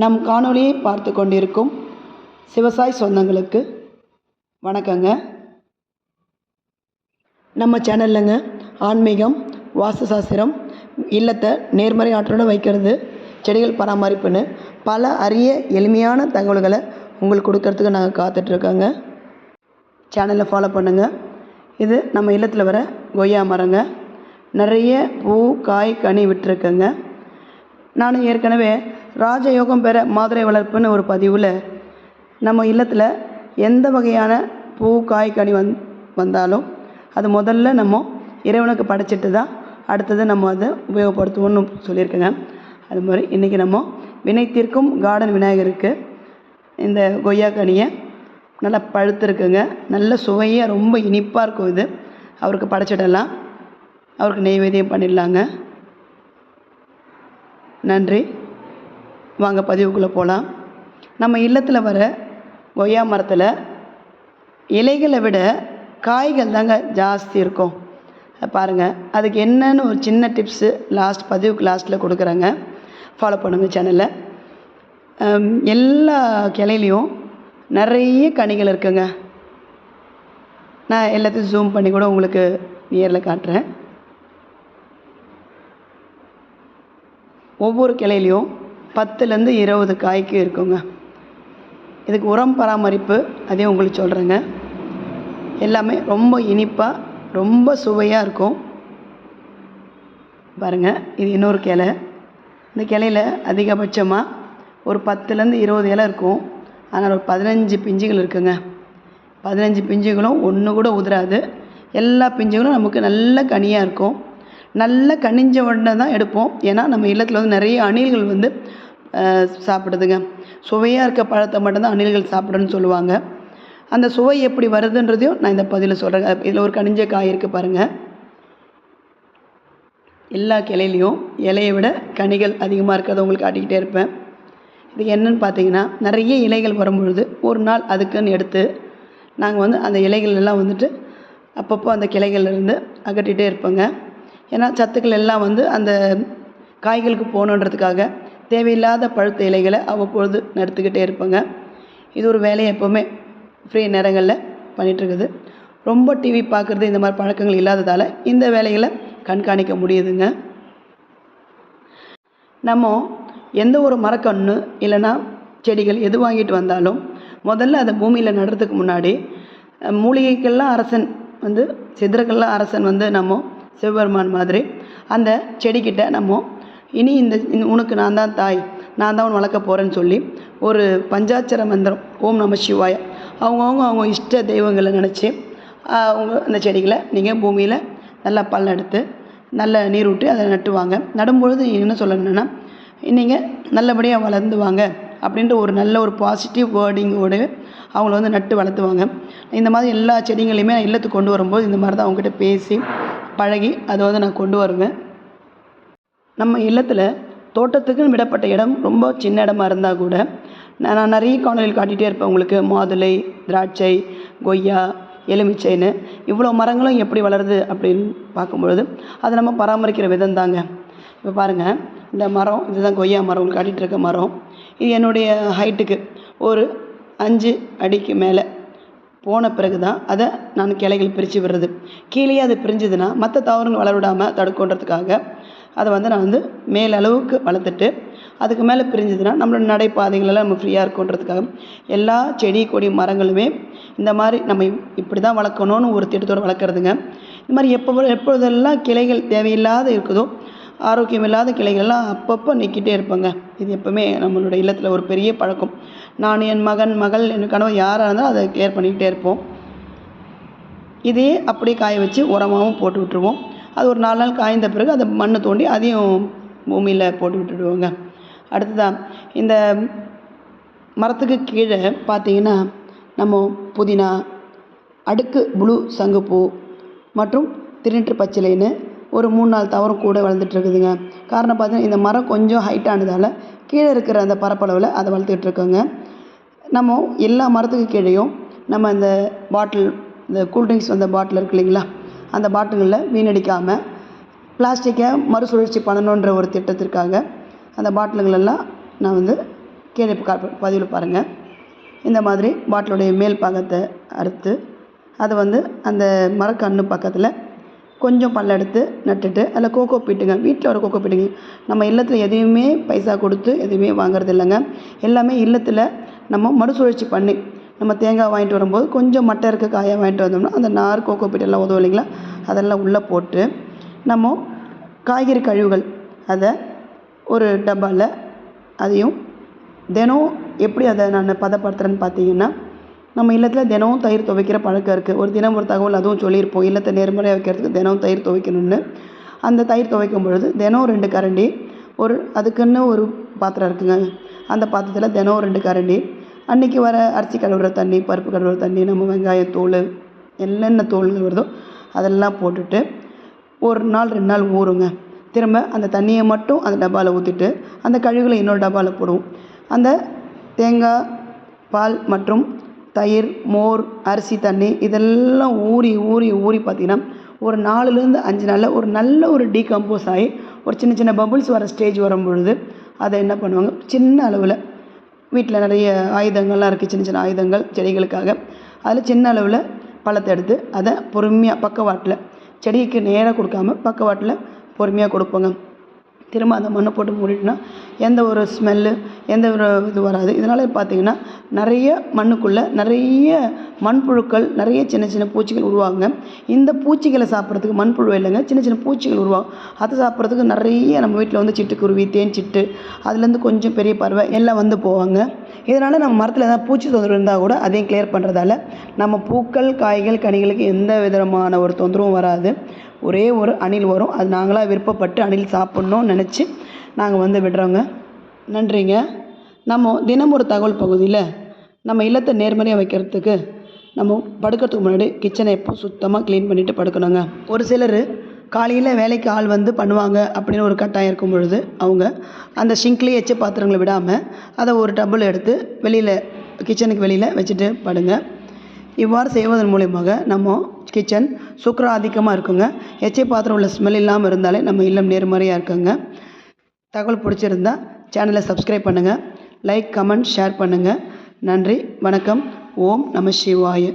நம் காணொளியை பார்த்து கொண்டிருக்கும் சிவசாய் சொந்தங்களுக்கு வணக்கங்க. நம்ம சேனல்லங்க ஆன்மீகம் வாஸ்து சாஸ்திரம் இல்லத்தை நேர்மறை ஆற்றலோடு வைக்கிறது செடிகள் பராமரிப்புன்னு பல அரிய எளிமையான தகவல்களை உங்களுக்கு கொடுக்கறதுக்கு நாங்கள் காத்துட்ருக்கோங்க. சேனலை ஃபாலோ பண்ணுங்கள் இது நம்ம இல்லத்தில் வர கொய்யா மரங்க. நிறைய பூ காய் கனி விட்டுருக்கங்க. நான் ஏற்கனவே ராஜயோகம் பெற மாதுரை வளர்ப்புன்னு ஒரு பதிவில் நம்ம இல்லத்தில் எந்த வகையான பூ காய் கனி வந் வந்தாலும் அது முதல்ல நம்ம இறைவனுக்கு படைச்சிட்டு தான் அடுத்தது நம்ம அதை உபயோகப்படுத்துவோம்னு சொல்லியிருக்கேங்க. அது மாதிரி இன்றைக்கி நம்ம வினை தீர்க்கும் கார்டன் விநாயகருக்கு இந்த கொய்யா கனியை நல்லா பழுத்திருக்குங்க. நல்ல சுவையாக ரொம்ப இனிப்பாக இருக்கும் இது. அவருக்கு படைச்சிடலாம். அவருக்கு நெய்வேதியம் பண்ணிடலாங்க. நன்றி. வாங்க பதிவுக்குள்ளே போகலாம் நம்ம இல்லத்தில் வர கொய்யா மரத்தில் இலைகளை விட காய்கள் தாங்க ஜாஸ்தி இருக்கும். பாருங்கள் அதுக்கு என்னன்னு ஒரு சின்ன டிப்ஸு லாஸ்ட் பதிவுக்கு லாஸ்ட்டில் கொடுக்குறேங்க. ஃபாலோ பண்ணுங்கள் சேனலை எல்லா கிளையிலையும் நிறைய கனிகள் இருக்குங்க. நான் எல்லாத்தையும் ஜூம் பண்ணி கூட உங்களுக்கு நியரில் காட்டுறேன். ஒவ்வொரு கிளையிலையும் பத்துலேருந்து இருபது காய்க்கு இருக்குங்க. இதுக்கு உரம் பராமரிப்பு அதையும் உங்களுக்கு சொல்கிறேங்க எல்லாமே ரொம்ப இனிப்பாக ரொம்ப சுவையாக இருக்கும். பாருங்கள் இது இன்னொரு கிளை. இந்த கிளையில் அதிகபட்சமாக ஒரு பத்துலேருந்து இருபது இலை இருக்கும். ஆனால் ஒரு பதினஞ்சு பிஞ்சுகள் இருக்குங்க. பதினஞ்சு பிஞ்சுகளும் ஒன்று கூட உதிராது. எல்லா பிஞ்சுகளும் நமக்கு நல்ல கனியாக இருக்கும். நல்ல கனிஞ்ச உடனே தான் எடுப்போம். ஏன்னா நம்ம இல்லத்தில் வந்து நிறைய அணில்கள் வந்து சாப்பிடுதுங்க. சுவையாக இருக்க பழத்தை மட்டும்தான் அணில்கள் சாப்பிடுன்னு சொல்லுவாங்க. அந்த சுவை எப்படி வருதுன்றதையும் நான் இந்த பதிவில் சொல்கிறேன் இதில் ஒரு கனிஞ்ச காய் இருக்குது பாருங்கள் எல்லா கிளையிலையும் இலையை விட கனிகள் அதிகமாக இருக்கிறத உங்களுக்கு காட்டிக்கிட்டே இருப்பேன். இது என்னன்னு பார்த்தீங்கன்னா நிறைய இலைகள் வரும்பொழுது ஒரு நாள் அதுக்குன்னு எடுத்து நாங்கள் வந்து அந்த இலைகள் எல்லாம் வந்துட்டு அப்பப்போ அந்த கிளைகள்லேருந்து அகட்டிகிட்டே இருப்போங்க. ஏன்னா சத்துக்கள் எல்லாம் வந்து அந்த காய்களுக்கு போகணுன்றதுக்காக தேவையில்லாத பழுத்த இலைகளை அவ்வப்பொழுது எடுத்துக்கிட்டே இருப்பேங்க. இது ஒரு வேலையை எப்போவுமே ஃப்ரீ நேரங்களில் பண்ணிகிட்ருக்குது ரொம்ப டிவி பார்க்குறது இந்த மாதிரி பழக்கங்கள் இல்லாததால் இந்த வேலைகளை கண்காணிக்க முடியுதுங்க. நம்ம எந்த ஒரு மரக்கன்று இல்லைன்னா செடிகள் எது வாங்கிட்டு வந்தாலும் முதல்ல அதை பூமியில் நடுறதுக்கு முன்னாடி மூலிகைக்கெல்லாம் அரசன் வந்து சித்திரக்கெல்லாம் அரசன் வந்து நம்ம சிவபெருமான் மாதிரி. அந்த செடிக்கிட்ட நம்ம இனி இந்த உனக்கு நான் தான் தாய். நான் தான் உன் வளர்க்க போகிறேன்னு சொல்லி ஒரு பஞ்சாட்சர மந்திரம் ஓம் நம சிவாய. அவங்கவுங்க அவங்க இஷ்ட தெய்வங்களை நினச்சி அவங்க அந்த செடிகளை நீங்கள் பூமியில் நல்லா பள்ளம் எடுத்து நல்ல நீர் விட்டு அதை நட்டுவாங்க. நடும்பொழுது என்ன சொல்லணுன்னா நீங்கள் நல்லபடியாக வளர்ந்துவாங்க அப்படின்ற ஒரு நல்ல ஒரு பாசிட்டிவ் வேர்டிங்கோடு அவங்கள வந்து நட்டு வளர்த்துவாங்க. இந்த மாதிரி எல்லா செடிங்களையுமே நான் இல்லத்துக்கு கொண்டு வரும்போது இந்த மாதிரி தான் அவங்ககிட்ட பேசி பழகி அதை வந்து நான் கொண்டு வருவேன். நம்ம இல்லத்தில் தோட்டத்துக்குன்னு விடப்பட்ட இடம் ரொம்ப சின்ன இடமா இருந்தால் கூட நான் நிறைய காணொலியில் காட்டிகிட்டே இருப்பேன் உங்களுக்கு. மாதுளை திராட்சை கொய்யா எலுமிச்சைன்னு. இவ்வளோ மரங்களும் எப்படி வளருது அப்படின்னு பார்க்கும்பொழுது அதை நம்ம பராமரிக்கிற விதம் தாங்க. இப்போ பாருங்கள் இந்த மரம் இதுதான் கொய்யா மரம் காட்டிகிட்டு இருக்க மரம். இது என்னுடைய ஹைட்டுக்கு ஒரு அஞ்சு அடிக்கு மேலே. போன பிறகு தான் அதை நான் கிளைகள் பிரித்து விடுறது. கீழே அது பிரிஞ்சுதுன்னா மற்ற தாவரங்கள் வளர விடாமல் தடுக்கோன்றதுக்காக அதை வந்து நான் வந்து மேலளவுக்கு வளர்த்துட்டு அதுக்கு மேலே பிரிஞ்சுதுன்னா நம்மளோட நடைபாதைகளெல்லாம் நம்ம ஃப்ரீயாக இருக்குன்றதுக்காக எல்லா செடி கொடி மரங்களுமே இந்த மாதிரி நம்ம இப்படி தான் வளர்க்கணும்னு ஒரு திட்டத்தோடு வளர்க்குறதுங்க. இந்த மாதிரி எப்போ எப்பொழுதெல்லாம் கிளைகள் தேவையில்லாத இருக்குதோ ஆரோக்கியம் இல்லாத கிளைகள்லாம் அப்பப்போ நிற்கிட்டே இருப்பாங்க. இது எப்போவுமே நம்மளோட இல்லத்தில் ஒரு பெரிய பழக்கம். நான் என் மகன் மகள் என் கணவர் யாராக இருந்தாலும் அதை கிளியர் பண்ணிக்கிட்டே இருப்போம். இதே அப்படியே காய வச்சு உரமாகவும் போட்டு விட்டுருவோம். அது ஒரு நாலு நாள் காய்ந்த பிறகு அதை மண்ணை தோண்டி அதையும் பூமியில் போட்டு விட்டுடுவோங்க. அடுத்ததான் இந்த மரத்துக்கு கீழே பார்த்தீங்கன்னா நம்ம புதினா அடுக்கு புழு சங்குப்பூ மற்றும் திருநீற்று பச்சிலைன்னு ஒரு மூணு நாள் தவறும் கூட வளர்ந்துட்டுருக்குதுங்க காரணம் பார்த்தீங்கன்னா இந்த மரம் கொஞ்சம் ஹைட்டானதால் கீழே இருக்கிற அந்த பரப்பளவில் அதை வளர்த்துக்கிட்டு இருக்கோங்க. நம்ம எல்லா மரத்துக்கு கீழேயும் நம்ம இந்த பாட்டில் இந்த கூல்ட்ரிங்க்ஸ் வந்த பாட்டில் இருக்கு இல்லைங்களா? அந்த பாட்டில்களில் வீணடிக்காமல் பிளாஸ்டிக்கை மறுசுழற்சி பண்ணணுன்ற ஒரு திட்டத்திற்காக அந்த பாட்டிலுங்களெல்லாம் நான் வந்து கீழே பதிவில் பாருங்கள் இந்த மாதிரி பாட்டிலுடைய மேல் பாகத்தை அறுத்து அதை வந்து அந்த மரக்கன்று பக்கத்தில் கொஞ்சம் பல்ல எடுத்து நட்டுட்டு அதில் கோகோ பீட்டுங்க வீட்டில் ஒரு கோகோ பீட்டுங்க நம்ம இல்லத்தில் எதையுமே பைசா கொடுத்து எதுவுமே வாங்குறது இல்லைங்க. எல்லாமே இல்லத்தில் நம்ம மறுசுழற்சி பண்ணி நம்ம தேங்காய் வாங்கிட்டு வரும்போது கொஞ்சம் மட்டை இருக்க காயாக வாங்கிட்டு வந்தோம்னா அந்த நார் கோகோ பீட்டெல்லாம் உதவும் இல்லைங்களா? அதெல்லாம் உள்ளே போட்டு நம்ம காய்கறி கழிவுகள் அதை ஒரு டப்பாவில் அதையும் தினம் எப்படி அதை நான் பதப்படுத்துகிறேன்னு பார்த்தீங்கன்னா நம்ம இல்லத்தில் தினமும் தயிர் துவைக்கிற பழக்கம் இருக்குது ஒரு தினம் ஒரு தகவல் அதுவும் சொல்லியிருப்போம். இல்லத்தை நேர்மறையாக வைக்கிறதுக்கு தினம் தயிர் துவைக்கணும்னு. அந்த தயிர் துவைக்கும் பொழுது தினம் ரெண்டு கரண்டி ஒரு அதுக்குன்னு ஒரு பாத்திரம் இருக்குங்க. அந்த பாத்திரத்தில் தினம் ரெண்டு கரண்டி அன்றைக்கி வர அரிசி கழுவுற தண்ணி பருப்பு கழுவுற தண்ணி நம்ம வெங்காயத்தோல் என்னென்ன தோல்கள் வருதோ அதெல்லாம் போட்டுட்டு ஒரு நாள் ரெண்டு நாள் ஊறுங்க. திரும்ப அந்த தண்ணியை மட்டும் அந்த டப்பாவில் ஊற்றிட்டு அந்த கழிவுகளை இன்னொரு டப்பாவில் போடுவோம். அந்த தேங்காய் பால் மற்றும் தயிர் மோர் அரிசி தண்ணி இதெல்லாம் ஊறி ஊறி ஊறி பார்த்திங்கன்னா ஒரு நாலுலேருந்து அஞ்சு நாளில் ஒரு நல்ல ஒரு டீகம்போஸ் ஆகி ஒரு சின்ன சின்ன பபுள்ஸ் வர ஸ்டேஜ் வரும் பொழுது அதை என்ன பண்ணுவாங்க? சின்ன அளவில் வீட்டில் நிறைய ஆயுதங்கள்லாம் இருக்குது சின்ன சின்ன ஆயுதங்கள் செடிகளுக்காக. அதில் சின்ன அளவில் பழத்தை எடுத்து அதை பொறுமையாக பக்கவாட்டில் செடிக்கு நேராக கொடுக்காம பக்கவாட்டில் பொறுமையாக கொடுப்போங்க. திரும்ப அந்த மண்ணை போட்டு மூடிட்டோம்னா எந்த ஒரு ஸ்மெல்லு எந்த ஒரு இது வராது. இதனால் பார்த்தீங்கன்னா நிறைய மண்ணுக்குள்ளே நிறைய மண்புழுக்கள் நிறைய சின்ன சின்ன பூச்சிகள் உருவாகுங்க. இந்த பூச்சிகளை சாப்பிட்றதுக்கு மண்புழு இல்லைங்க. சின்ன சின்ன பூச்சிகள் உருவாகும். அதை சாப்பிட்றதுக்கு நிறைய நம்ம வீட்டில் வந்து சிட்டுக்குருவி தேன் சிட்டு அதுலேருந்து கொஞ்சம் பெரிய பறவை எல்லாம் வந்து போவாங்க. இதனால் நம்ம மரத்தில் ஏதாவது பூச்சி தொந்தரவு இருந்தால் கூட அதையும் கிளியர் பண்ணுறதால நம்ம பூக்கள் காய்கள் கனிகளுக்கு எந்த விதமான ஒரு தொந்தரவும் வராது. ஒரே ஒரு அணில் வரும். அது நாங்களாக விருப்பப்பட்டு அணில் சாப்பிட்ணுன்னு நினச்சி நாங்கள் வந்து விடுறோங்க. நன்றிங்க. நம்ம தினம் ஒரு தகவல் பகுதியில் நம்ம இல்லத்தை நேர்மறையாக வைக்கிறதுக்கு நம்ம படுக்கிறதுக்கு முன்னாடி கிச்சனை எப்போ சுத்தமாக க்ளீன் பண்ணிவிட்டு படுக்கணுங்க. ஒரு சிலர் காலையில் வேலைக்கு ஆள் வந்து பண்ணுவாங்க அப்படின்னு ஒரு கட்டாயம் இருக்கும் பொழுது அவங்க அந்த ஷிங்க்லேயே எச்ச பாத்திரங்களை விடாமல் அதை ஒரு டபுள் எடுத்து வெளியில் கிச்சனுக்கு வெளியில் வச்சுட்டு படுங்க. இவ்வாறு செய்வதன் மூலியமாக நம்ம கிச்சன் சுக்கரம் அதிகமாக இருக்குங்க. எச்சை பாத்திரம் உள்ள ஸ்மெல் இல்லாமல் இருந்தாலே நம்ம இல்லம் நேர்மறையாக இருக்குங்க. தகவல் பிடிச்சிருந்தா சேனலை சப்ஸ்கிரைப் பண்ணுங்கள் லைக் கமெண்ட் ஷேர் பண்ணுங்கள் நன்றி வணக்கம். ஓம் நம சிவாய.